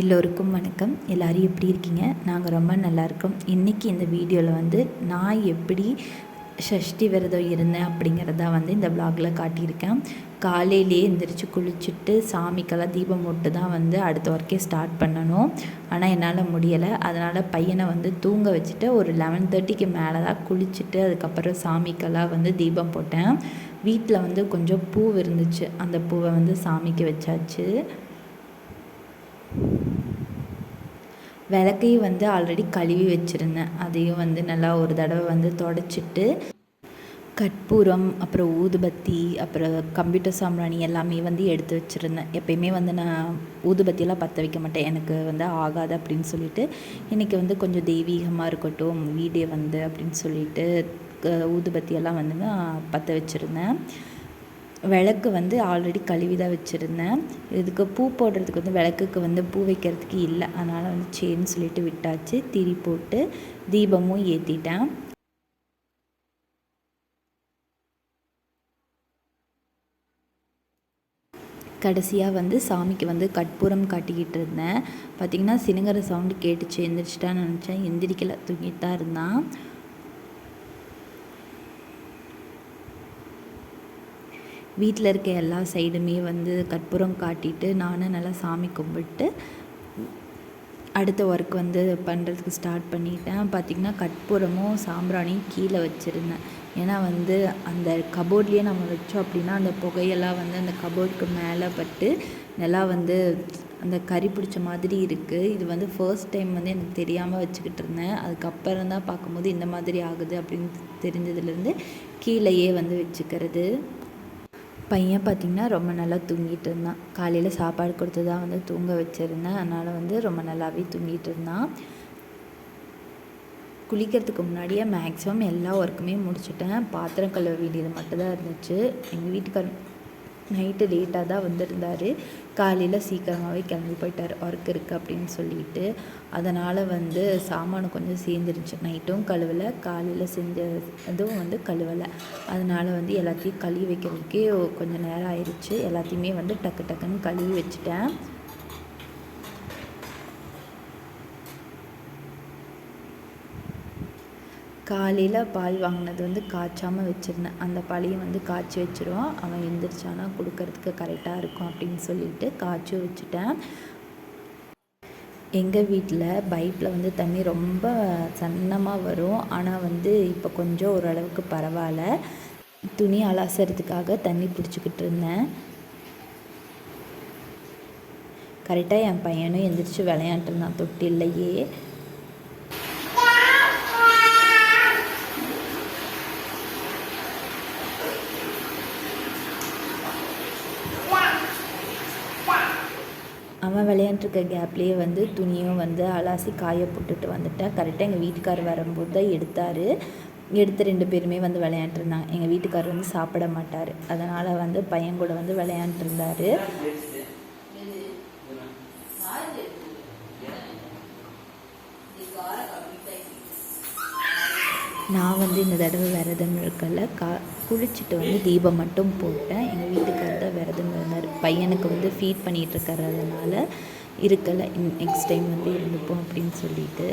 எல்லோருக்கும் வணக்கம். எல்லோரும் எப்படி இருக்கீங்க? நாங்கள் ரொம்ப நல்லா இருக்கோம் இன்றைக்கி இந்த வீடியோவில் வந்து நான் எப்படி ஷஷ்டி விரதம் இருந்தேன் அப்படிங்கிறத வந்து இந்த விலாகில் காட்டியிருக்கேன். காலையிலேயே எந்திரிச்சு குளிச்சுட்டு சாமிக்கெல்லாம் தீபம் போட்டு தான் வந்து அடுத்த ஒர்க்கே ஸ்டார்ட் பண்ணணும். ஆனால் என்னால் முடியலை. அதனால் பையனை வந்து தூங்க வச்சுட்டு ஒரு லெவன் தேர்ட்டிக்கு மேலே தான் குளிச்சுட்டு அதுக்கப்புறம் சாமிக்கெல்லாம் வந்து தீபம் போட்டேன். வீட்டில் வந்து கொஞ்சம் பூ இருந்துச்சு. அந்த பூவை வந்து சாமிக்கு வச்சாச்சு. விளக்கையும் வந்து ஆல்ரெடி கழுவி வச்சுருந்தேன். அதையும் வந்து நல்லா ஒரு தடவை வந்து தொடச்சிட்டு கற்பூரம் அப்புறம் ஊதுபத்தி அப்புறம் கம்ப்யூட்டர் சாம்பிராணி எல்லாமே வந்து எடுத்து வச்சுருந்தேன். எப்பயுமே வந்து நான் ஊதுபத்தியெல்லாம் பற்ற வைக்க மாட்டேன். எனக்கு வந்து ஆகாது அப்படின்னு சொல்லிட்டு இன்றைக்கி வந்து கொஞ்சம் தெய்வீகமாக இருக்கட்டும் வீடே வந்து அப்படின்னு சொல்லிட்டு ஊதுபத்தியெல்லாம் வந்து நான் பற்ற வச்சுருந்தேன். விளக்கு வந்து ஆல்ரெடி கழுவி தான் வச்சுருந்தேன். இதுக்கு பூ போடுறதுக்கு வந்து விளக்குக்கு வந்து பூ வைக்கிறதுக்கு இல்லை. அதனால் வந்து சரின்னு சொல்லிட்டு விட்டாச்சு. திரி போட்டு தீபமும் ஏற்றிட்டேன் கடைசியாக வந்து சாமிக்கு வந்து கற்பூரம் காட்டிக்கிட்டு இருந்தேன். பார்த்திங்கன்னா சினுங்கிற சவுண்டு கேட்டுச்சு. எந்திரிச்சிட்டான்னு நினச்சேன். எந்திரிக்கலை. தூங்கிட்டு தான் இருந்தான். வீட்டில் இருக்க எல்லா சைடுமே வந்து கற்பூரம் காட்டிட்டு நானும் நல்லா சாமி கும்பிட்டு அடுத்த ஒர்க் வந்து பண்ணுறதுக்கு ஸ்டார்ட் பண்ணிட்டேன். பார்த்திங்கன்னா கற்பூரமும் சாம்பிராணியும் கீழே வச்சுருந்தேன். ஏன்னா வந்து அந்த கபோர்ட்லேயே நம்ம வச்சோம் அப்படின்னா அந்த புகையெல்லாம் வந்து அந்த கபோர்டுக்கு மேலே பட்டு நல்லா வந்து அந்த கறி பிடிச்ச மாதிரி இருக்குது இது வந்து ஃபர்ஸ்ட் டைம் வந்து எனக்கு தெரியாமல் வச்சுக்கிட்டு இருந்தேன். அதுக்கப்புறம் தான் பார்க்கும்போது இந்த மாதிரி ஆகுது அப்படின்னு தெரிஞ்சதுலேருந்து கீழேயே வந்து வச்சுக்கிறது. பையன் பார்த்திங்கன்னா ரொம்ப நல்லா தூங்கிட்டு இருந்தான். காலையில் சாப்பாடு கொடுத்து தான் வந்து தூங்க வச்சுருந்தேன். அதனால் வந்து ரொம்ப நல்லாவே தூங்கிட்டு இருந்தான். குளிக்கிறதுக்கு முன்னாடியே மேக்ஸிமம் எல்லா ஒர்க்குமே முடிச்சுட்டேன். பாத்திரம் கழுவ வேண்டியது மட்டும்தான் இருந்துச்சு. எங்கள் வீட்டுக்காரன் நைட்டு லேட்டாக தான் வந்திருந்தார். காலையில் சீக்கிரமாகவே கிளம்பி போயிட்டார். ஒர்க் இருக்குது அப்படின்னு சொல்லிட்டு. அதனால் வந்து சாமான் கொஞ்சம் சேர்ந்துருச்சு நைட்டும் கழுவலை. காலையில் செஞ்ச இதுவும் வந்து கழுவலை. அதனால் வந்து எல்லாத்தையும் கழுவி வைக்கிறதுக்கே கொஞ்சம் நேரம் ஆயிடுச்சு எல்லாத்தையுமே வந்து டக்கு டக்குன்னு கழுவி வச்சுட்டேன். காலையில் பால் வாங்கினது வந்து காய்ச்சாமல் வச்சுருந்தேன். அந்த பாலையும் வந்து காய்ச்சி வச்சுருவோம். அவன் எந்திரிச்சானா கொடுக்கறதுக்கு கரெக்டாக இருக்கும் அப்படின்னு சொல்லிட்டு காய்ச்சி வச்சுட்டேன். எங்கள் வீட்டில் பைப்பில் வந்து தண்ணி ரொம்ப சன்னமாக வரும். ஆனால் வந்து இப்போ கொஞ்சம் ஓரளவுக்கு பரவாயில்ல. துணி அலாசறதுக்காக தண்ணி பிடிச்சிக்கிட்டு இருந்தேன். கரெக்டாக என் பையனும் எந்திரிச்சு விளையாண்டுருந்தான் தொட்டில்லையே அவன் விளையாண்டுருக்க கேப்லேயே வந்து துணியும் வந்து அலாசி காய போட்டுட்டு வந்துட்டேன் கரெக்டாக எங்கள் வீட்டுக்கார் வரும்போது தான் எடுத்தார். எடுத்து ரெண்டு பேருமே வந்து விளையாண்டுருந்தாங்க. எங்கள் வீட்டுக்கார் வந்து சாப்பிட மாட்டார். அதனால் வந்து பையன் கூட வந்து விளையாண்டுருந்தார். நான் வந்து இந்த தடவை விரதம் இருக்கல. கா குளிச்சுட்டு வந்து தீபம் மட்டும் போட்டேன். எங்கள் வீட்டுக்கார் பையனுக்கு வந்து ஃபீட் பண்ணிகிட்டு இருக்கிறதுனால இருக்கலை நெக்ஸ்ட் டைம் வந்து இருந்துப்போம் அப்படின்னு சொல்லிட்டு.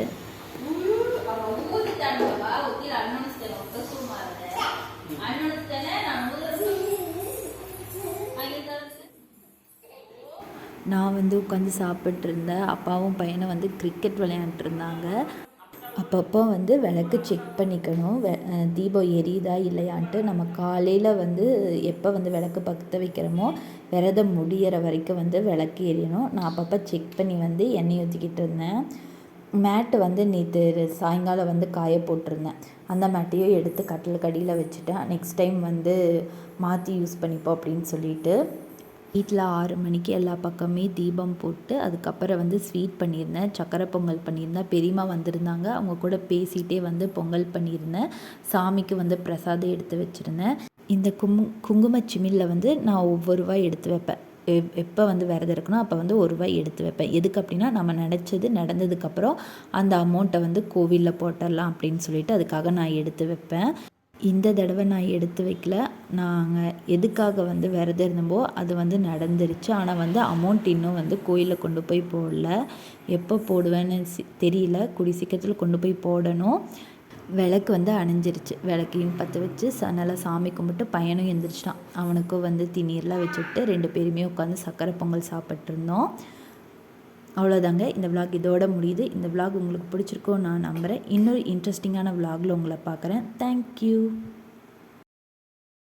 நான் வந்து உட்காந்து சாப்பிட்ருந்தேன் அப்பாவும் பையனும் வந்து கிரிக்கெட் விளையாண்டுருந்தாங்க. அப்பப்போ வந்து விளக்கு செக் பண்ணிக்கணும். தீபம் எரியுதா இல்லையான்ட்டு நம்ம காலையில் வந்து எப்போ வந்து விளக்கு பற்ற வைக்கிறோமோ விரதம் முடியிற வரைக்கும் வந்து விளக்கு எரியணும். நான் அப்பப்போ செக் பண்ணி வந்து எண்ணெய் ஊற்றிக்கிட்டு இருந்தேன். மேட்டு வந்து நேற்று சாயங்காலம் வந்து காய போட்டிருந்தேன். அந்த மேட்டையும் எடுத்து கட்டில் கடியில் வச்சுட்டேன். நெக்ஸ்ட் டைம் வந்து மாற்றி யூஸ் பண்ணிப்போம் அப்படின்னு சொல்லிட்டு. வீட்டில் ஆறு மணிக்கு எல்லா பக்கமே தீபம் போட்டு அதுக்கப்புறம் வந்து ஸ்வீட் பண்ணியிருந்தேன் சக்கரை பொங்கல் பண்ணியிருந்தேன். பெரியம்மா வந்திருந்தாங்க. அவங்க கூட பேசிகிட்டே வந்து பொங்கல் பண்ணியிருந்தேன். சாமிக்கு வந்து பிரசாதம் எடுத்து வச்சுருந்தேன். இந்த கும் குங்கும சிமிலில் வந்து நான் ஒவ்வொரு ரூபாய் எடுத்து வைப்பேன். எப்போ வந்து விரதம் இருக்கணும் அப்போ வந்து ஒரு ரூபாய் எடுத்து வைப்பேன். எதுக்கு அப்படின்னா நம்ம நினச்சது நடந்ததுக்கப்புறம் அந்த அமௌண்ட்டை வந்து கோவிலில் போட்டுடலாம் அப்படின்னு சொல்லிட்டு அதுக்காக நான் எடுத்து வைப்பேன். இந்த தடவை நான் எடுத்து வைக்கல. நாங்கள் எதுக்காக வந்து விரதம் இருந்தோமோ அது வந்து நடந்துருச்சு. ஆனால் வந்து அமௌண்ட் இன்னும் வந்து கோயிலில் கொண்டு போய் போடல. எப்போ போடுவேன்னு சி தெரியல. கூடி சீக்கிரத்தில் கொண்டு போய் போடணும். விளக்கு வந்து அணிஞ்சிருச்சு. விளக்கையும் பற்ற வச்சு ச நல்லா சாமி கும்பிட்டு பையனும் எழுந்திரிச்சிட்டான் அவனுக்கும் வந்து திணீர்லாம் வச்சுட்டு ரெண்டு பேருமே உட்காந்து சக்கரை பொங்கல் சாப்பிட்ருந்தோம் அவ்வளோதாங்க இந்த விலாக் இதோட முடியுது. இந்த விலாக் உங்களுக்கு பிடிச்சிருக்கோ நான் நம்புகிறேன் இன்னொரு இன்ட்ரெஸ்டிங்கான விலாகில் உங்களை பார்க்குறேன். தேங்க்யூ